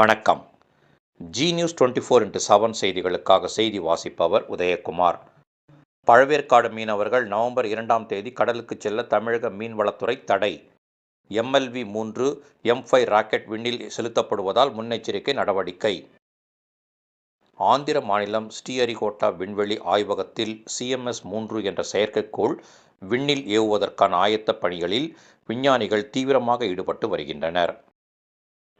வணக்கம். Zee news twenty four into seven செய்திகளுக்காக செய்தி வாசிப்பவர் உதயகுமார். பழவேற்காடு மீனவர்கள் நவம்பர் இரண்டாம் தேதி கடலுக்கு செல்ல தமிழக மீன்வளத்துறை தடை. எம்எல்வி மூன்று எம் ஃபைவ் ராக்கெட் விண்ணில் செலுத்தப்படுவதால் முன்னெச்சரிக்கை நடவடிக்கை. ஆந்திர மாநிலம் ஸ்ரீஹரிகோட்டா விண்வெளி ஆய்வகத்தில் சிஎம்எஸ் மூன்று என்ற செயற்கைக்கோள் விண்ணில் ஏவுவதற்கான ஆயத்த பணிகளில் விஞ்ஞானிகள் தீவிரமாக ஈடுபட்டு வருகின்றனர்.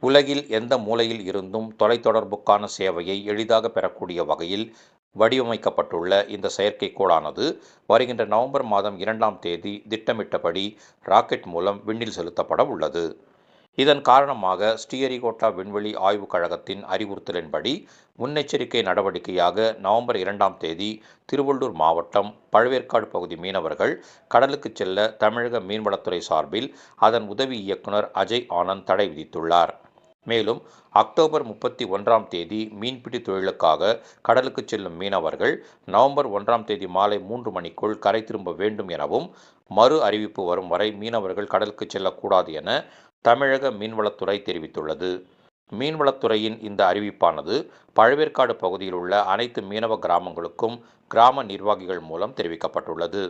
உலகில் எந்த மூலையில் இருந்தும் தொலைத்தொடர்புக்கான சேவையை எளிதாக பெறக்கூடிய வகையில் வடிவமைக்கப்பட்டுள்ள இந்த செயற்கைக்கோளானது வருகின்ற நவம்பர் மாதம் இரண்டாம் தேதி திட்டமிட்டபடி ராக்கெட் மூலம் விண்ணில் செலுத்தப்பட உள்ளது. இதன் காரணமாக ஸ்ரீஹரிகோட்டா விண்வெளி ஆய்வுக் கழகத்தின் அறிவுறுத்தலின்படி முன்னெச்சரிக்கை நடவடிக்கையாக நவம்பர் இரண்டாம் தேதி திருவள்ளூர் மாவட்டம் பழவேற்காடு பகுதி மீனவர்கள் கடலுக்கு செல்ல தமிழக மீன்வளத்துறை சார்பில் அதன் உதவி இயக்குனர் அஜய் ஆனந்த் தடை விதித்துள்ளார். மேலும் அக்டோபர் முப்பத்தி ஒன்றாம் தேதி மீன்பிடி தொழிலுக்காக கடலுக்கு செல்லும் மீனவர்கள் நவம்பர் ஒன்றாம் தேதி மாலை மூன்று மணிக்குள் கரை திரும்ப வேண்டும் எனவும் மறு அறிவிப்பு வரும் வரை மீனவர்கள் கடலுக்கு செல்லக்கூடாது என தமிழக மீன்வளத்துறை தெரிவித்துள்ளது. மீன்வளத்துறையின் இந்த அறிவிப்பானது பழவேற்காடு பகுதியில் உள்ள அனைத்து மீனவ கிராமங்களுக்கும் கிராம நிர்வாகிகள் மூலம் தெரிவிக்கப்பட்டுள்ளது.